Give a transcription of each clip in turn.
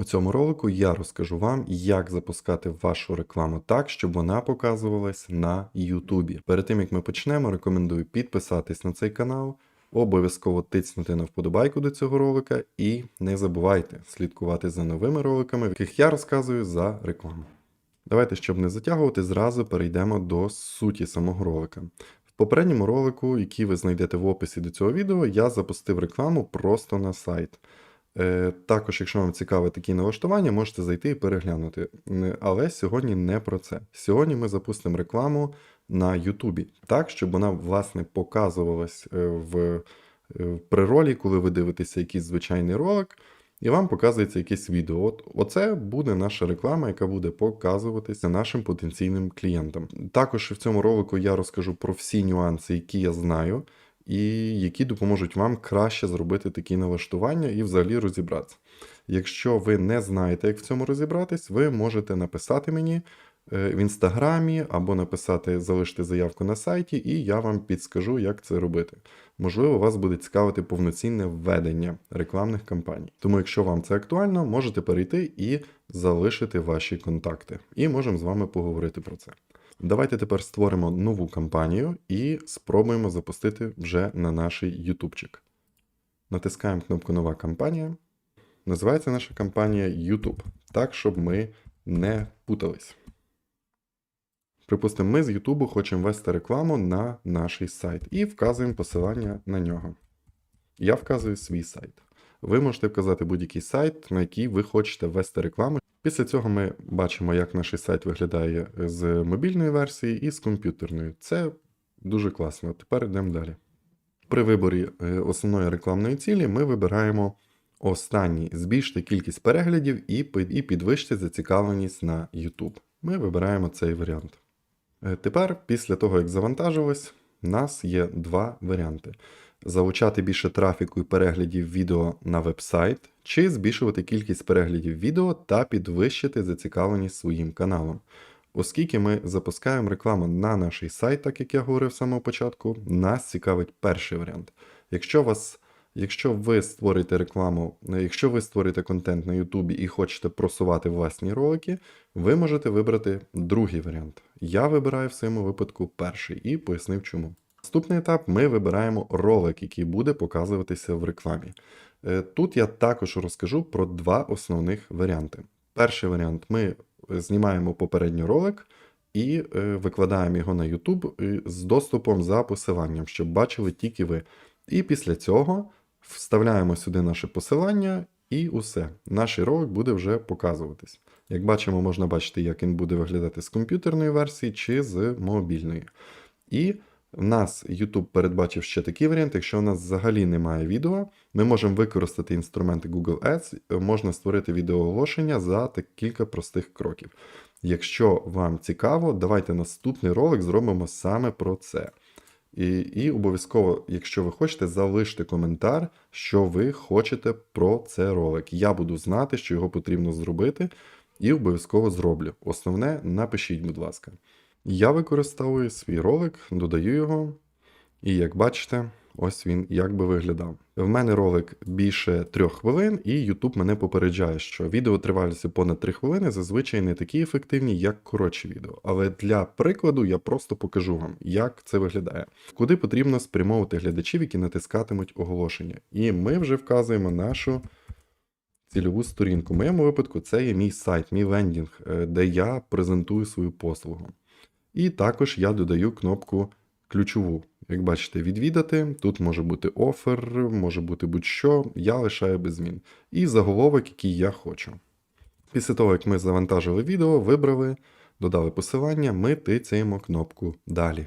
У цьому ролику я розкажу вам, як запускати вашу рекламу так, щоб вона показувалась на YouTube. Перед тим як ми почнемо, рекомендую підписатись на цей канал, обов'язково тиснути на вподобайку до цього ролика і не забувайте слідкувати за новими роликами, в яких я розказую за рекламу. Давайте, щоб не затягувати, зразу перейдемо до суті самого ролика. В попередньому ролику, який ви знайдете в описі до цього відео, я запустив рекламу просто на сайт. Е, Також, якщо вам цікаве такі налаштування, можете зайти і переглянути. Але сьогодні не про це. Сьогодні ми запустимо рекламу на Ютубі, так, щоб вона, власне, показувалась е, в, е, при ролі, коли ви дивитеся якийсь звичайний ролик, і вам показується якесь відео. От оце буде наша реклама, яка буде показуватися нашим потенційним клієнтам. Також в цьому ролику я розкажу про всі нюанси, які я знаю, і які допоможуть вам краще зробити такі налаштування і взагалі розібратися. Якщо ви не знаєте, як в цьому розібратись, ви можете написати мені е, в інстаграмі або написати, залишити заявку на сайті, і я вам підскажу, як це робити. Можливо, вас буде цікавити повноцінне введення рекламних кампаній. Тому, якщо вам це актуально, можете перейти і залишити ваші контакти. І можемо з вами поговорити про це. Давайте тепер створимо нову кампанію і спробуємо запустити вже на наш ютубчик. Натискаємо кнопку Нова кампанія. Називається наша кампанія YouTube, так, щоб ми не путались. Припустимо, ми з YouTube хочемо вести рекламу на наш сайт і вказуємо посилання на нього. Я вказую свій сайт. Ви можете вказати будь-який сайт, на який ви хочете ввести рекламу. Після цього ми бачимо, як наш сайт виглядає з мобільної версії і з комп'ютерної. Це дуже класно. Тепер йдемо далі. При виборі е, основної рекламної цілі ми вибираємо останній збільшити кількість переглядів і підвищити зацікавленість на YouTube. Ми вибираємо цей варіант. Е, Тепер, після того, як завантажилось, у нас є два варіанти: залучати більше трафіку і переглядів відео на вебсайт, чи збільшувати кількість переглядів відео та підвищити зацікавленість своїм каналом. Оскільки ми запускаємо рекламу на наш сайт, так як я говорив з самого початку, нас цікавить перший варіант. Якщо вас Якщо ви створите рекламу, якщо ви створите контент на Ютубі і хочете просувати власні ролики, ви можете вибрати другий варіант. Я вибираю в своєму випадку перший і пояснив чому. Наступний етап ми вибираємо ролик, який буде показуватися в рекламі. Е, Тут я також розкажу про два основних варіанти. Перший варіант ми е, знімаємо попередній ролик і е, викладаємо його на YouTube з доступом за посиланням, щоб бачили тільки ви. І після цього вставляємо сюди наше посилання, і усе. Наш ролик буде вже показуватись. Як бачимо, можна бачити, як він буде виглядати з комп'ютерної версії чи з мобільної. І в нас YouTube передбачив ще такий варіант, якщо у нас взагалі немає відео, ми можемо використати інструменти Google Ads, е, можна створити відеооголошення за кілька простих кроків. Якщо вам цікаво, давайте наступний ролик зробимо саме про це. І, і обов'язково, якщо ви хочете, залиште коментар, що ви хочете про це ролик. Я буду знати, що його потрібно зробити, і обов'язково зроблю. Основне, напишіть, будь ласка. Я використовую свій ролик, додаю його, і як бачите, ось він як би виглядав. В мене ролик більше трьох хвилин, і YouTube мене попереджає, що відео тривалістю понад 3 хвилини зазвичай не такі ефективні, як коротші відео. Але для прикладу я просто покажу вам, як це виглядає. Куди потрібно спрямовувати глядачів, які натискатимуть оголошення. І ми вже вказуємо нашу цільову сторінку. В моєму випадку це є мій сайт, мій лендінг, е, де я презентую свою послугу. І також я додаю кнопку ключову. Як бачите, відвідати. Тут може бути офер, може бути будь-що, я лишаю без змін. І заголовок, який я хочу. Після того, як ми завантажили відео, вибрали, додали посилання, ми тицяємо кнопку Далі.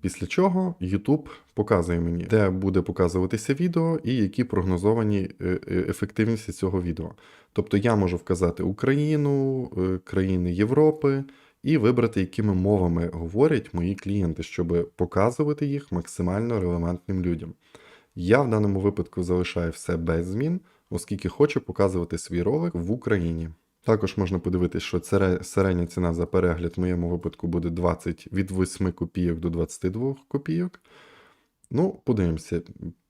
Після чого YouTube показує мені, де буде показуватися відео і які прогнозовані е, е, ефективності цього відео. Тобто я можу вказати Україну, е, країни Європи і вибрати, якими мовами говорять мої клієнти, щоб показувати їх максимально релевантним людям. Я в даному випадку залишаю все без змін, оскільки хочу показувати свій ролик в Україні. Також можна подивитися, що середня ціна за перегляд в моєму випадку буде 20 від 8 копійок до 22 копійок. Ну, подивимося.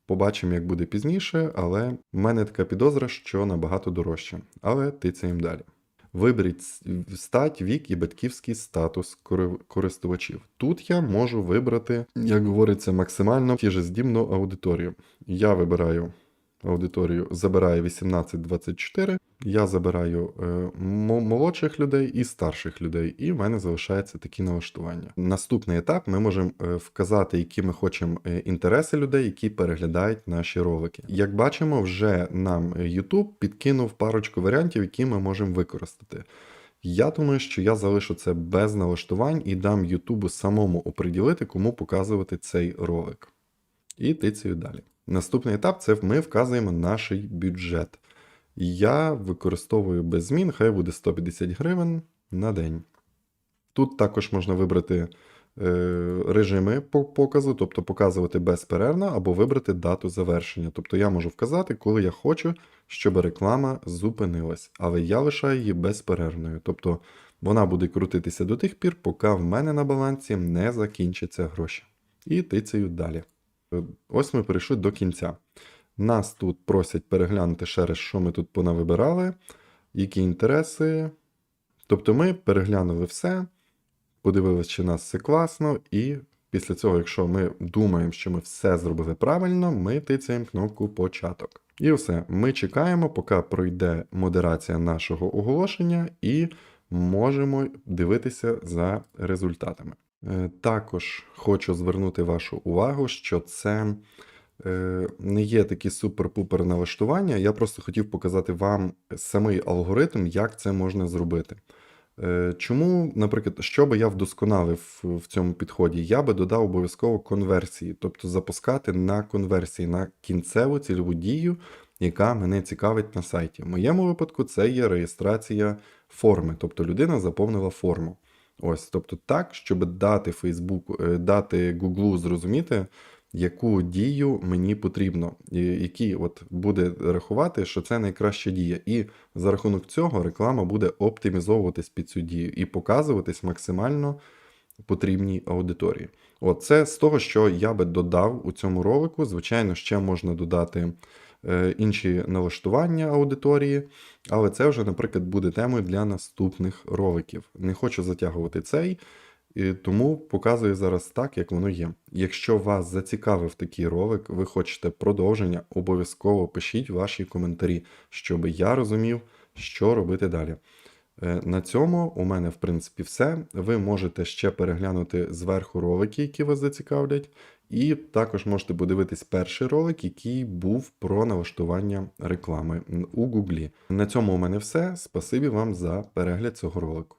Побачимо, як буде пізніше, але в мене така підозра, що набагато дорожче. Але тицяємо далі. Виберіть стать, вік і батьківський статус кори- користувачів. Тут я можу вибрати, як говориться, максимально тіжездібну аудиторію. Я вибираю аудиторію, забираю 18-24, я забираю е, мо- молодших людей і старших людей, і в мене залишаються такі налаштування. Наступний етап ми можемо е, вказати, які ми хочемо е, інтереси людей, які переглядають наші ролики. Як бачимо, вже нам YouTube підкинув парочку варіантів, які ми можемо використати. Я думаю, що я залишу це без налаштувань і дам Ютубу самому оприділити, кому показувати цей ролик. І тицею далі. Наступний етап це ми вказуємо наш бюджет. Я використовую без змін, хай буде 150 гривень на день. Тут також можна вибрати е, режими по- показу, тобто показувати безперервно, або вибрати дату завершення. Тобто я можу вказати, коли я хочу, щоб реклама зупинилась, але я лишаю її безперервною. Тобто вона буде крутитися до тих пір, поки в мене на балансі не закінчаться гроші. І тицею далі. Е, Ось ми перейшли до кінця. Нас тут просять переглянути ще раз, що ми тут понавибирали, які інтереси. Тобто ми переглянули все, подивилися, чи нас все класно, і після цього, якщо ми думаємо, що ми все зробили правильно, ми тицяємо кнопку початок. І все. Ми чекаємо, поки пройде модерація нашого оголошення, і можемо дивитися за результатами. Е, Також хочу звернути вашу увагу, що це е, не є такі супер-пупер налаштування. Я просто хотів показати вам самий алгоритм, як це можна зробити. Е, Чому, наприклад, що би я вдосконалив в цьому підході? Я би додав обов'язково конверсії, тобто запускати на конверсії, на кінцеву цільову дію, яка мене цікавить на сайті. В моєму випадку це є реєстрація форми, тобто людина заповнила форму. Ось, тобто так, щоб дати Facebook, е, дати Google зрозуміти, яку дію мені потрібно, і які от буде рахувати, що це найкраща дія. І за рахунок цього реклама буде оптимізовуватись під цю дію і показуватись максимально потрібній аудиторії. От це з того, що я би додав у цьому ролику. Звичайно, ще можна додати інші налаштування аудиторії, але це вже, наприклад, буде темою для наступних роликів. Не хочу затягувати цей. Тому показую зараз так, як воно є. Якщо вас зацікавив такий ролик, ви хочете продовження, обов'язково пишіть ваші коментарі, щоб я розумів, що робити далі. Е, На цьому у мене, в принципі, все. Ви можете ще переглянути зверху ролики, які вас зацікавлять, і також можете подивитись перший ролик, який був про налаштування реклами у Гуглі. На цьому у мене все. Спасибі вам за перегляд цього ролику.